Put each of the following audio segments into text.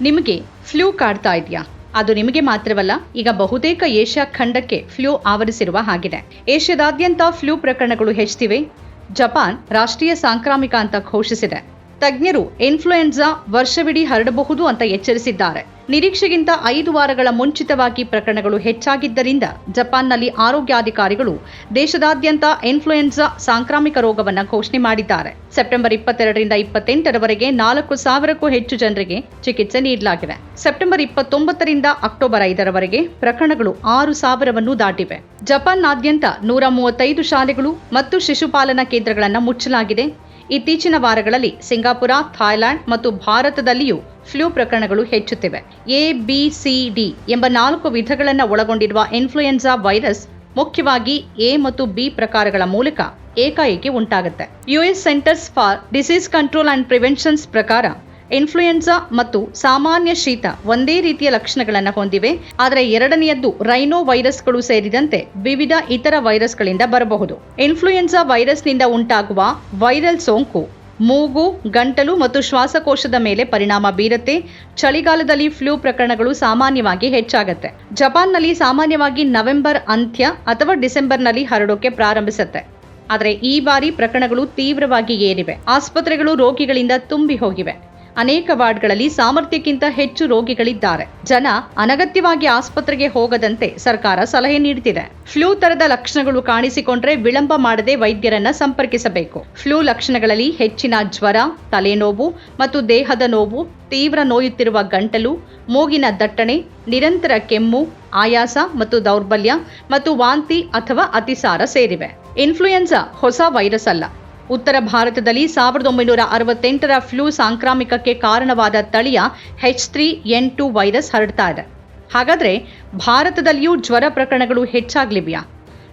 ನಿಮಗೆ ಫ್ಲೂ ಕಾಡ್ತಾ ಇದೆಯಾ? ಅದು ನಿಮಗೆ ಮಾತ್ರವಲ್ಲ, ಈಗ ಬಹುತೇಕ ಏಷ್ಯಾ ಖಂಡಕ್ಕೆ ಫ್ಲೂ ಆವರಿಸಿರುವ ಹಾಗಿದೆ. ಏಷ್ಯಾದಾದ್ಯಂತ ಫ್ಲೂ ಪ್ರಕರಣಗಳು ಹೆಚ್ಚುತ್ತಿವೆ. ಜಪಾನ್ ರಾಷ್ಟ್ರೀಯ ಸಾಂಕ್ರಾಮಿಕ ಅಂತ ಘೋಷಿಸಿದೆ. ತಜ್ಞರು ಇನ್ಫ್ಲೂಯೆನ್ಸಾ ವರ್ಷವಿಡೀ ಹರಡಬಹುದು ಅಂತ ಎಚ್ಚರಿಸಿದ್ದಾರೆ. ನಿರೀಕ್ಷೆಗಿಂತ ಐದು ವಾರಗಳ ಮುಂಚಿತವಾಗಿ ಪ್ರಕರಣಗಳು ಹೆಚ್ಚಾಗಿದ್ದರಿಂದ ಜಪಾನ್ನಲ್ಲಿ ಆರೋಗ್ಯಾಧಿಕಾರಿಗಳು ದೇಶದಾದ್ಯಂತ ಇನ್ಫ್ಲೂಯೆನ್ಸಾ ಸಾಂಕ್ರಾಮಿಕ ರೋಗವನ್ನು ಘೋಷಣೆ ಮಾಡಿದ್ದಾರೆ. ಸೆಪ್ಟೆಂಬರ್ ಇಪ್ಪತ್ತೆರಡರಿಂದ ಇಪ್ಪತ್ತೆಂಟರವರೆಗೆ ನಾಲ್ಕು ಸಾವಿರಕ್ಕೂ ಹೆಚ್ಚು ಜನರಿಗೆ ಚಿಕಿತ್ಸೆ ನೀಡಲಾಗಿದೆ. ಸೆಪ್ಟೆಂಬರ್ ಇಪ್ಪತ್ತೊಂಬತ್ತರಿಂದ ಅಕ್ಟೋಬರ್ ಐದರವರೆಗೆ ಪ್ರಕರಣಗಳು ಆರು ಸಾವಿರವನ್ನು ದಾಟಿವೆ. ಜಪಾನ್ನಾದ್ಯಂತ ನೂರ ಮೂವತ್ತೈದು ಶಾಲೆಗಳು ಮತ್ತು ಶಿಶುಪಾಲನಾ ಕೇಂದ್ರಗಳನ್ನು ಮುಚ್ಚಲಾಗಿದೆ. ಇತ್ತೀಚಿನ ವಾರಗಳಲ್ಲಿ ಸಿಂಗಾಪುರ, ಥಾಯ್ಲೆಂಡ್ ಮತ್ತು ಭಾರತದಲ್ಲಿಯೂ ಫ್ಲೂ ಪ್ರಕರಣಗಳು ಹೆಚ್ಚುತ್ತಿವೆ. ಎ, ಬಿ, ಸಿ, ಡಿ ಎಂಬ ನಾಲ್ಕು ವಿಧಗಳನ್ನು ಒಳಗೊಂಡಿರುವ ಇನ್ಫ್ಲೂಯೆನ್ಸಾ ವೈರಸ್ ಮುಖ್ಯವಾಗಿ ಎ ಮತ್ತು ಬಿ ಪ್ರಕಾರಗಳ ಮೂಲಕ ಏಕಾಏಕಿ ಉಂಟಾಗುತ್ತೆ. US centers for disease control and preventions ಪ್ರಕಾರ ಇನ್ಫ್ಲೂಯೆನ್ಸಾ ಮತ್ತು ಸಾಮಾನ್ಯ ಶೀತ ಒಂದೇ ರೀತಿಯ ಲಕ್ಷಣಗಳನ್ನು ಹೊಂದಿವೆ. ಆದರೆ ಎರಡನೆಯದ್ದು ರೈನೋ ವೈರಸ್ಗಳು ಸೇರಿದಂತೆ ವಿವಿಧ ಇತರ ವೈರಸ್ಗಳಿಂದ ಬರಬಹುದು. ಇನ್ಫ್ಲೂಯೆನ್ಸಾ ವೈರಸ್ನಿಂದ ಉಂಟಾಗುವ ವೈರಲ್ ಸೋಂಕು, ಮೂಗು, ಗಂಟಲು ಮತ್ತು ಶ್ವಾಸಕೋಶದ ಮೇಲೆ ಪರಿಣಾಮ ಬೀರುತ್ತೆ. ಚಳಿಗಾಲದಲ್ಲಿ ಫ್ಲೂ ಪ್ರಕರಣಗಳು ಸಾಮಾನ್ಯವಾಗಿ ಹೆಚ್ಚಾಗುತ್ತೆ. ಜಪಾನ್ನಲ್ಲಿ ಸಾಮಾನ್ಯವಾಗಿ ನವೆಂಬರ್ ಅಂತ್ಯ ಅಥವಾ ಡಿಸೆಂಬರ್ನಲ್ಲಿ ಹರಡೋಕೆ ಪ್ರಾರಂಭಿಸುತ್ತೆ. ಆದರೆ ಈ ಬಾರಿ ಪ್ರಕರಣಗಳು ತೀವ್ರವಾಗಿ ಏರಿವೆ. ಆಸ್ಪತ್ರೆಗಳು ರೋಗಿಗಳಿಂದ ತುಂಬಿ ಹೋಗಿವೆ. ಅನೇಕ ವಾರ್ಡ್ಗಳಲ್ಲಿ ಸಾಮರ್ಥ್ಯಕ್ಕಿಂತ ಹೆಚ್ಚು ರೋಗಿಗಳಿದ್ದಾರೆ. ಜನ ಅನಗತ್ಯವಾಗಿ ಆಸ್ಪತ್ರೆಗೆ ಹೋಗದಂತೆ ಸರ್ಕಾರ ಸಲಹೆ ನೀಡುತ್ತಿದೆ ಫ್ಲೂ ತರದ ಲಕ್ಷಣಗಳು ಕಾಣಿಸಿಕೊಂಡ್ರೆ ವಿಳಂಬ ಮಾಡದೆ ವೈದ್ಯರನ್ನ ಸಂಪರ್ಕಿಸಬೇಕು. ಫ್ಲೂ ಲಕ್ಷಣಗಳಲ್ಲಿ ಹೆಚ್ಚಿನ ಜ್ವರ, ತಲೆನೋವು ಮತ್ತು ದೇಹದ ನೋವು, ತೀವ್ರ ನೋಯುತ್ತಿರುವ ಗಂಟಲು, ಮೂಗಿನ ದಟ್ಟಣೆ, ನಿರಂತರ ಕೆಮ್ಮು, ಆಯಾಸ ಮತ್ತು ದೌರ್ಬಲ್ಯ ಮತ್ತು ವಾಂತಿ ಅಥವಾ ಅತಿಸಾರ ಸೇರಿವೆ. ಇನ್ಫ್ಲೂಯೆನ್ಸಾ ಹೊಸ ವೈರಸ್ ಅಲ್ಲ. ಉತ್ತರ ಭಾರತದಲ್ಲಿ ಸಾವಿರದ ಒಂಬೈನೂರ ಅರವತ್ತೆಂಟರ ಫ್ಲೂ ಸಾಂಕ್ರಾಮಿಕಕ್ಕೆ ಕಾರಣವಾದ ತಳಿಯ H three N two virus ಹರಡ್ತಾ ಇದೆ. ಹಾಗಾದರೆ ಭಾರತದಲ್ಲಿಯೂ ಜ್ವರ ಪ್ರಕರಣಗಳು ಹೆಚ್ಚಾಗ್ಲಿವೆಯಾ?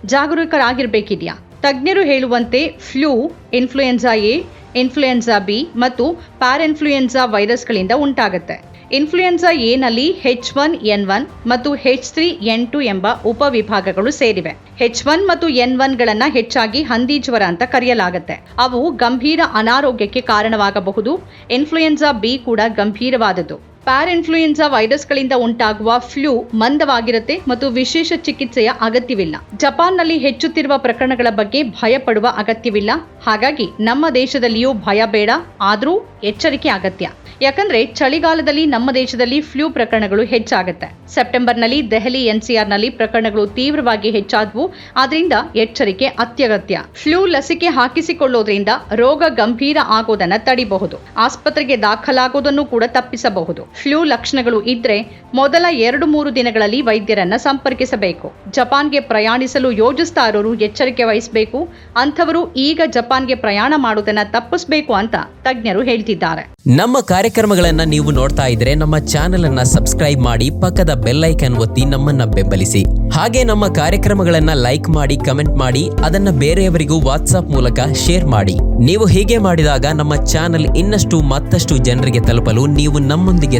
ಜಾಗರೂಕರಾಗಿರಬೇಕಿದೆಯಾ? ತಜ್ಞರು ಹೇಳುವಂತೆ flu influenza A influenza B ಮತ್ತು ಪ್ಯಾರೆನ್ಫ್ಲೂಯೆನ್ಸಾ ವೈರಸ್ಗಳಿಂದ ಉಂಟಾಗುತ್ತೆ. ಇನ್ಫ್ಲೂಯೆನ್ಸಾ ಎನಲ್ಲಿ ಹೆಚ್ ಒನ್ ಎನ್ ಒನ್ ಮತ್ತು ಹೆಚ್ ತ್ರೀ ಎನ್ ಟು ಎಂಬ ಉಪವಿಭಾಗಗಳು ಸೇರಿವೆ. ಹೆಚ್ ಒನ್ ಮತ್ತು ಎನ್ ಒನ್ಗಳನ್ನು ಹೆಚ್ಚಾಗಿ ಹಂದಿ ಜ್ವರ ಅಂತ ಕರೆಯಲಾಗುತ್ತೆ. ಅವು ಗಂಭೀರ ಅನಾರೋಗ್ಯಕ್ಕೆ ಕಾರಣವಾಗಬಹುದು. ಇನ್ಫ್ಲೂಯೆನ್ಸಾ ಬಿ ಕೂಡ ಗಂಭೀರವಾದದ್ದು. ಪ್ಯಾರ್ ಇನ್ಫ್ಲೂಯೆನ್ಸಾ ವೈರಸ್ಗಳಿಂದ ಉಂಟಾಗುವ ಫ್ಲೂ ಮಂದವಾಗಿರುತ್ತೆ ಮತ್ತು ವಿಶೇಷ ಚಿಕಿತ್ಸೆಯ ಅಗತ್ಯವಿಲ್ಲ. ಜಪಾನ್ನಲ್ಲಿ ಹೆಚ್ಚುತ್ತಿರುವ ಪ್ರಕರಣಗಳ ಬಗ್ಗೆ ಭಯಪಡುವ ಅಗತ್ಯವಿಲ್ಲ. ಹಾಗಾಗಿ ನಮ್ಮ ದೇಶದಲ್ಲಿಯೂ ಭಯ ಬೇಡ. ಆದರೂ ಎಚ್ಚರಿಕೆ ಅಗತ್ಯ. ಯಾಕಂದ್ರೆ ಚಳಿಗಾಲದಲ್ಲಿ ನಮ್ಮ ದೇಶದಲ್ಲಿ ಫ್ಲೂ ಪ್ರಕರಣಗಳು ಹೆಚ್ಚಾಗುತ್ತೆ. ಸೆಪ್ಟೆಂಬರ್ನಲ್ಲಿ ದೆಹಲಿ ಎನ್ಸಿಆರ್ನಲ್ಲಿ ಪ್ರಕರಣಗಳು ತೀವ್ರವಾಗಿ ಹೆಚ್ಚಾದವು. ಆದ್ರಿಂದ ಎಚ್ಚರಿಕೆ ಅತ್ಯಗತ್ಯ. ಫ್ಲೂ ಲಸಿಕೆ ಹಾಕಿಸಿಕೊಳ್ಳೋದ್ರಿಂದ ರೋಗ ಗಂಭೀರ ಆಗೋದನ್ನ ತಡಿಬಹುದು. ಆಸ್ಪತ್ರೆಗೆ ದಾಖಲಾಗೋದನ್ನು ಕೂಡ ತಪ್ಪಿಸಬಹುದು. ಫ್ಲೂ ಲಕ್ಷಣಗಳು ಇದ್ರೆ ಮೊದಲ ಎರಡು ಮೂರು ದಿನಗಳಲ್ಲಿ ವೈದ್ಯರನ್ನ ಸಂಪರ್ಕಿಸಬೇಕು. ಜಪಾನ್ಗೆ ಪ್ರಯಾಣಿಸಲು ಯೋಜಿಸ್ತಾ ಇರೋರು ಎಚ್ಚರಿಕೆ ವಹಿಸಬೇಕು. ಅಂಥವರು ಈಗ ಜಪಾನ್ಗೆ ಪ್ರಯಾಣ ಮಾಡೋದನ್ನ ತಪ್ಪಿಸಬೇಕು ಅಂತ ತಜ್ಞರು ಹೇಳ್ತಿದ್ದಾರೆ. ನಮ್ಮ ಕಾರ್ಯಕ್ರಮಗಳನ್ನ ನೀವು ನೋಡ್ತಾ ಇದ್ರೆ ನಮ್ಮ ಚಾನೆಲ್ ಅನ್ನ ಸಬ್ಸ್ಕ್ರೈಬ್ ಮಾಡಿ ಪಕ್ಕದ ಬೆಲ್ಲೈಕನ್ ಒತ್ತಿ ನಮ್ಮನ್ನ ಬೆಂಬಲಿಸಿ. ಹಾಗೆ ನಮ್ಮ ಕಾರ್ಯಕ್ರಮಗಳನ್ನ ಲೈಕ್ ಮಾಡಿ, ಕಮೆಂಟ್ ಮಾಡಿ, ಅದನ್ನ ಬೇರೆಯವರಿಗೂ ವಾಟ್ಸ್ಆಪ್ ಮೂಲಕ ಶೇರ್ ಮಾಡಿ. ನೀವು ಹೀಗೆ ಮಾಡಿದಾಗ ನಮ್ಮ ಚಾನೆಲ್ ಇನ್ನಷ್ಟು ಮತ್ತಷ್ಟು ಜನರಿಗೆ ತಲುಪಲು ನೀವು ನಮ್ಮೊಂದಿಗೆ